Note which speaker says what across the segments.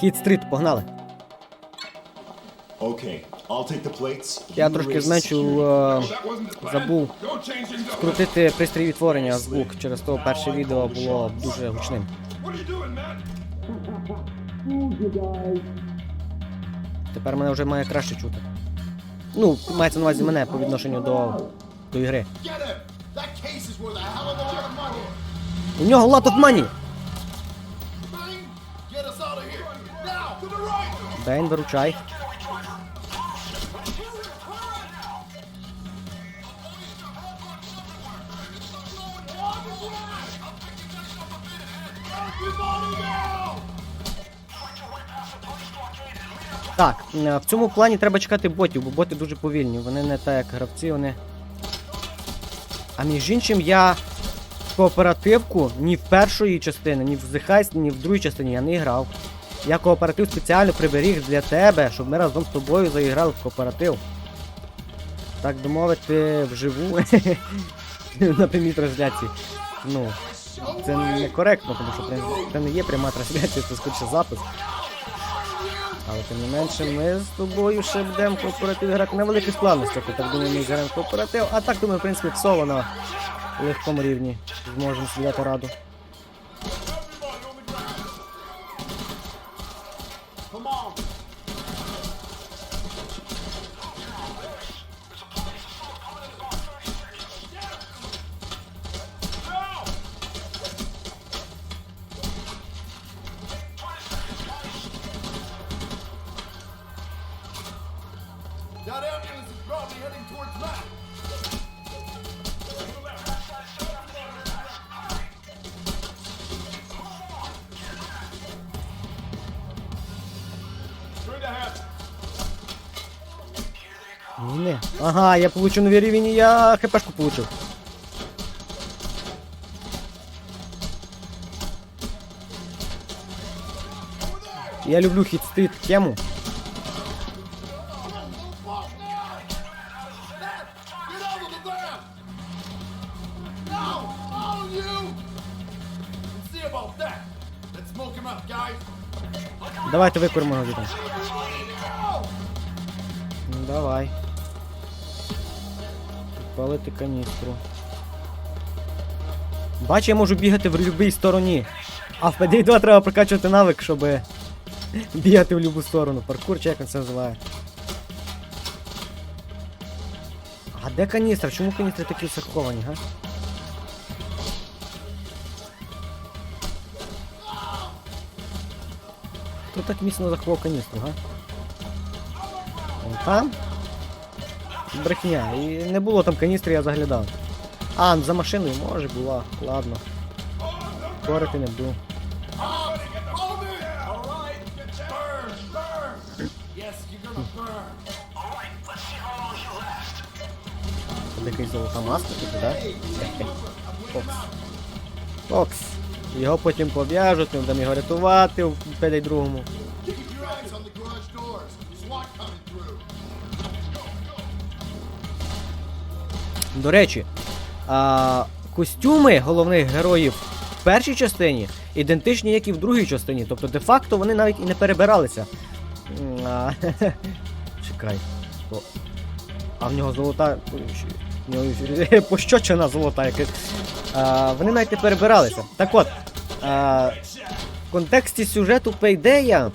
Speaker 1: Хід стріт, погнали. Я трошки
Speaker 2: security.
Speaker 1: е, забув скрутити пристрій відтворення звук. Через то перше відео було дуже гучним. Тепер мене вже має краще чути. Ну, мається на увазі мене по відношенню до, до ігри. У нього lot of money! Бейн, виручай. Так, е, в цьому плані треба чекати ботів, бо боти дуже повільні. Вони не так як гравці, вони. А між іншим, я кооперативку ні в першої частини, ні в Heist, ні в другій частині я не грав. Я кооператив спеціально приберіг для тебе, щоб ми разом з тобою заіграли в кооператив. Так би мовити, вживу на прямій трансляції. Ну, це некоректно, тому що це не є пряма трансляція, це скоріше запис. Але тим не менше, ми з тобою ще будемо кооператив грати на великих складностях. Так думаю, ми зіграємо в кооператив. А так думаю, в принципі, в соло на легкому рівні зможемо собі дати раду. Ні. Ага, я получу новий рівень і я хпшку получив. Я люблю хіт-стріт тему. Давайте викуримо його звідти. Ну, давай. Підпалити каністру. Бач, я можу бігати в будь-якій стороні. А в PD 2 треба прокачувати навик, щоб бігати в будь-яку сторону. Паркур чи як він це називає. А де каністра? Чому каністри такі заховані, га? Хто так міцно заховав каністру, га? Вон там? Брехня. І не було там каністри, я заглядав. А, за машиною може була. Ладно. Спорити не буду. Якась золота маска тут, да? Фокс. Фокс. Його потім пов'яжуть, ми будемо його рятувати в п'ятий другому. До речі, а, костюми головних героїв в першій частині ідентичні, як і в другій частині. Тобто, де-факто вони навіть і не перебиралися. А, чекай. О, А в нього золота. Пощочина золота якась. Вони навіть не перебиралися. Так от. А, в контексті сюжету Пейдея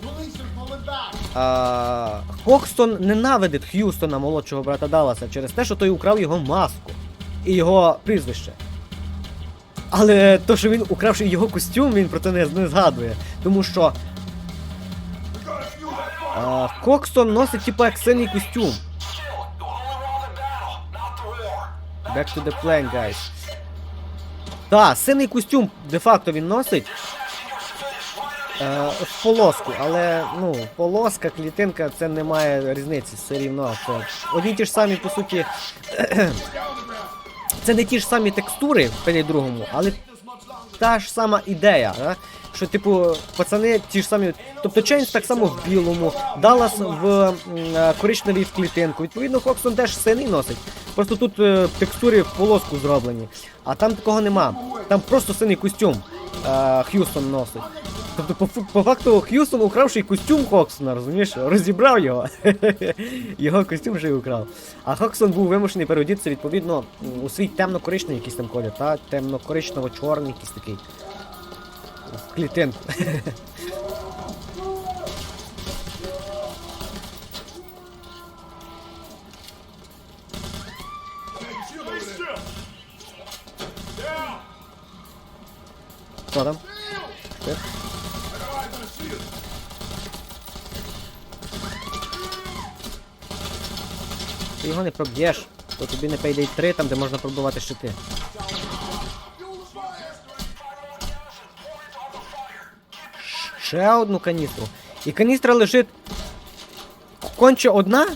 Speaker 1: а, Хокстон ненавидить Х'юстона, молодшого брата Далласа, через те, що той украв його маску і його прізвище. Але то, що він укравши його костюм, він про це не, не згадує. Тому що а, Хокстон носить типу як синій костюм. Back to the plan, guys. Так, синій костюм де-факто він носить. Е, в полоску, але ну, полоска, клітинка, це не має різниці все рівно. Це одні ті ж самі, по суті. це не ті ж самі текстури в другому, але та ж сама ідея. Да? Що, типу, пацани ті ж самі. Тобто Чейнс так само в білому, Даллас в е, коричневій в клітинку. Відповідно, Хоксон теж синий носить. Просто тут е, текстури в полоску зроблені. А там такого нема. Там просто синий костюм. Е, Х'юстон носить. Тобто, по, по факту, Х'юстон украв ще й костюм Хоксона, розумієш? Розібрав його. його костюм ще й украв. А Хоксон був вимушений переодітися, відповідно, у свій темно-коричневий якийсь там колір, та? Темно-коричнево-чорний якийсь такий. Там?
Speaker 3: Eyes on the shield.
Speaker 1: Ти його не проб'єш, то тобі не пayday 3, там де можна пробивати щити. Ще одну каністру. І каністра лежить конче одна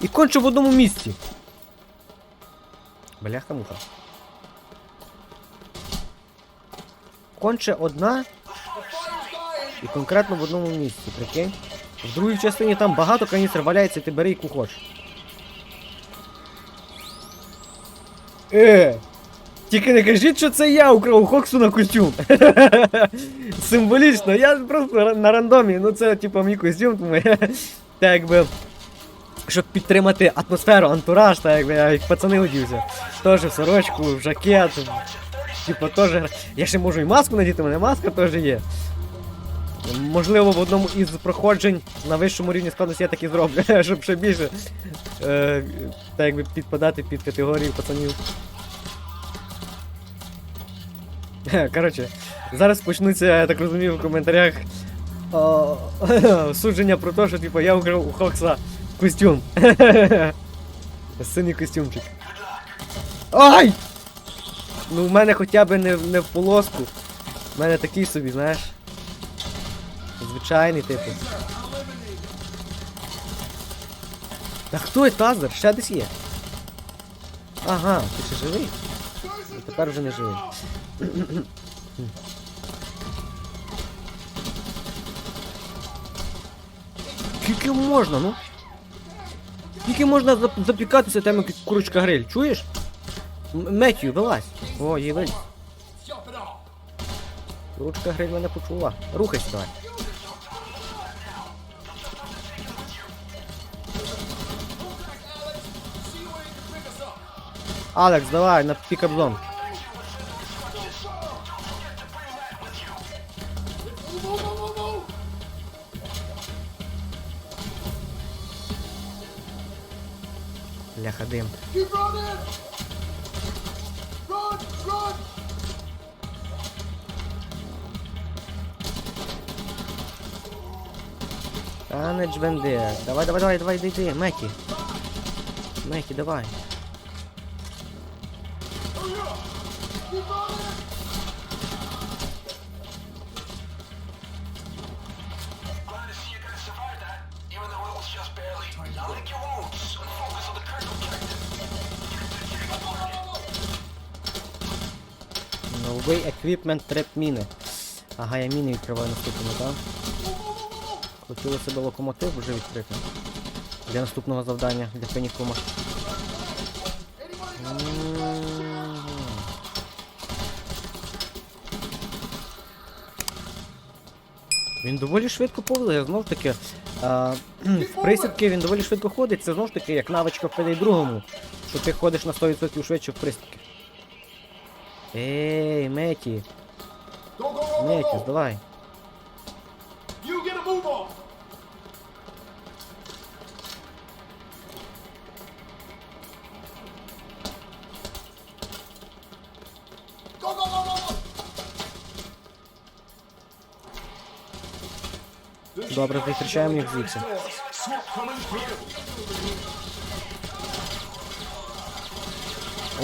Speaker 1: і конче в одному місці. Бляха муха. Конче одна і конкретно в одному місці, прикинь. В другій частині там багато каністр валяється, ти бери яку хочеш. Е! Тільки не кажіть, що це я украв Хоксу на костюм. Символічно, я просто на рандомі, ну це типу мій костюм, тому так якби. Щоб підтримати атмосферу, антураж, так якби я як пацани одівся. Теж в сорочку, в жакет. Типу теж. Я ще можу і маску надіти, у мене маска теж є. Можливо, в одному із проходжень на вищому рівні складності я так і зроблю, щоб ще більше е, так якби підпадати під категорію пацанів. Коротше, зараз почнуться, я так розумію, в коментарях судження про те, що типу, я украв у Хокса костюм. Синій костюмчик. Ай! Ну в мене хоча б не, в- не в полоску. У мене такий собі, знаєш. Звичайний типу. Та хто є Тазер? Ще десь є. Ага, ти ще живий? Ну, Тепер вже не живий. Скільки можна, ну? Скільки можна запікатися як курочка гриль, чуєш? Меттю, вилазь. О, їй
Speaker 3: off.
Speaker 1: Курочка гриль мене почула. Рухайся давай. Алекс, давай, на пікап-зон.
Speaker 3: Move, move, move, move, move.
Speaker 1: Бляха дим.
Speaker 3: Keep running. Run, run.
Speaker 1: Та не джбенди. Давай, давай, давай, давай, йди, йди, Мекі. Мекі, давай. Новий еквіпмент треп міни. Ага, я міни відкриваю наступному, так? Хотіло себе локомотив вже відкрити. Для наступного завдання, для Фенікума. Він доволі швидко повзає, знов таки. В присідки він доволі швидко ходить, це знов таки як навичка в другому, що ти ходиш на 100% швидше в присідки. Ей, Меті, Меті, здавай. Добре, зустрічаємо їх звідси.
Speaker 3: Smoke coming through.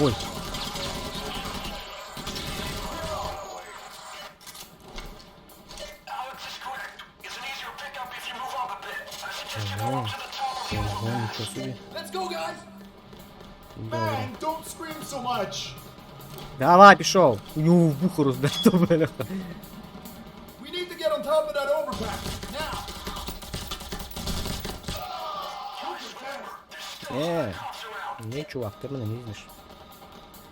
Speaker 1: Ой.
Speaker 4: Alex is correct. It's an easier pickup if you move up a bit. I suggest you
Speaker 1: Ого,
Speaker 4: go up to the top of the
Speaker 1: ого, нічого собі.
Speaker 3: Let's go, guys.
Speaker 1: Добре.
Speaker 2: Man, don't scream so much.
Speaker 1: Давай, пішов. Ю, вухо роздато мене.
Speaker 3: We need to get on top of that overpass.
Speaker 1: Е, ні, чувак, ти мене не візьмеш.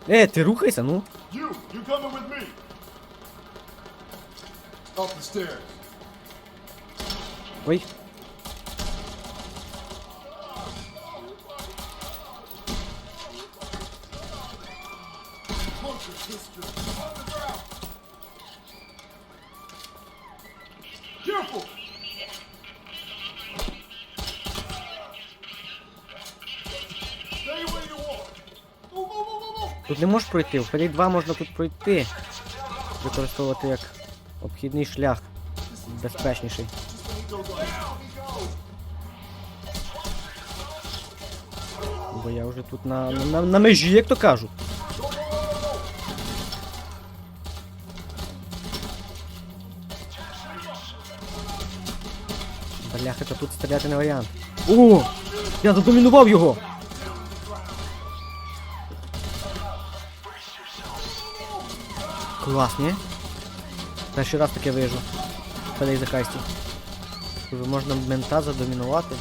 Speaker 1: Е, ти рухайся, ну.
Speaker 3: You, you coming with me. Up the stairs.
Speaker 1: Ой.
Speaker 3: Careful.
Speaker 1: Тут не можеш пройти, в PD 2 можна тут пройти. Використовувати як обхідний шлях. Безпечніший. Бо я вже тут на, на, на межі, як то кажуть. Бляха, та тут стріляти не варіант. О! Я задомінував його! Клас, ні? Перший раз таке вижу. Падай за кайсті. Можна мента задомінувати.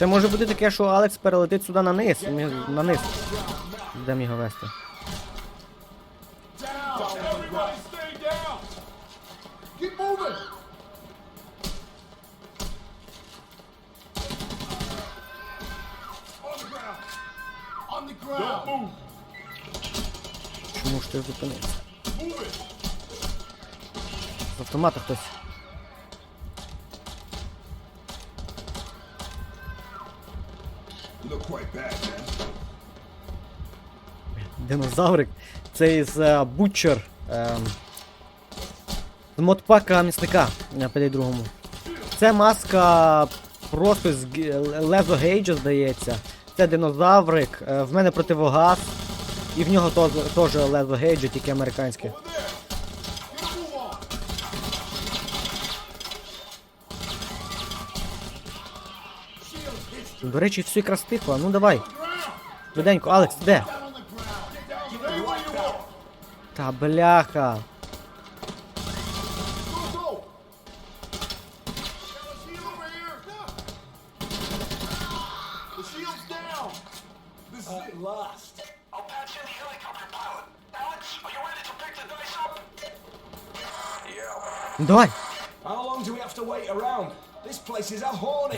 Speaker 1: Ще може бути таке, що Алекс перелетить сюди на низ. на низ. Будемо його вести. Чому ж ти зупинився? З автомата хтось.
Speaker 3: Look quite bad, man.
Speaker 1: Динозаврик. Це із Butcher. ем, з модпака місника на PD2. Це маска просто з Лезо Гейджа, здається. Це динозаврик. е, в мене противогаз. І в нього теж Лезо Гейджа, тільки американське. До речі, все якраз тихо. Ну давай. Швиденько, Алекс, де? Та бляха. Ну давай.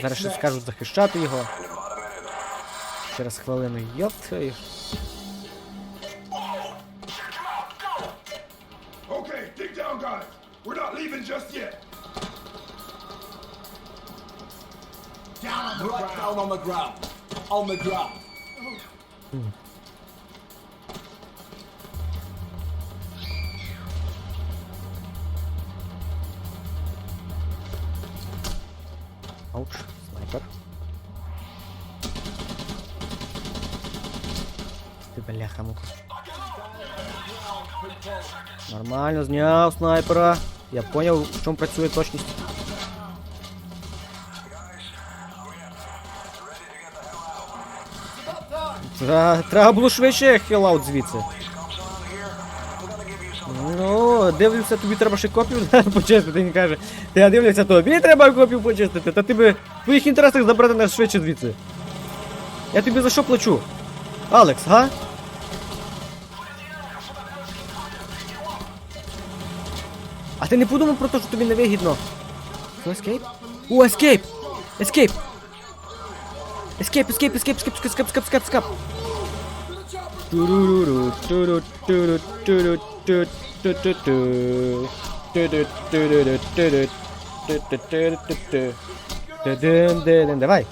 Speaker 1: Зараз ще скажуть захищати його. Через хвилину. Йоп твою.
Speaker 3: We're just yet. Down on the
Speaker 5: Right
Speaker 3: ground.
Speaker 5: down on the ground. On the ground.
Speaker 1: Ауч, снайпер. Ти бляха мука. Нормально, зняв снайпера. Я поняв, в чому працює точність. Тра- Треба було швидше хілаут звідси. Ну, дивлюся, тобі треба ще копію почистити. Він каже, я дивлюся, тобі треба копію почистити, та ти би в твоїх інтересах забрати нас швидше звідси. Я тобі за що плачу? Алекс, га? Ти не подумав про те, що тобі невигідно? Ну, ескейп? О, ескейп! Ескейп! Ескейп, ескейп, ескейп, ескейп, ескейп, ескейп, ескейп, ескейп. Давай.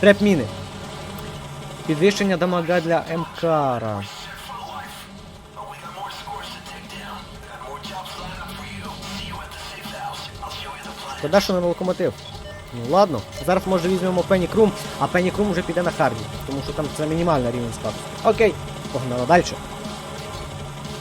Speaker 1: Треп міни. Підвищення дамага для МКара. Шкода, що не локомотив. Ну ладно, зараз може візьмемо Пенні Крум, а Пенні Крум вже піде на харді, тому що там це мінімальна рівень статусу. Окей, погнали далі.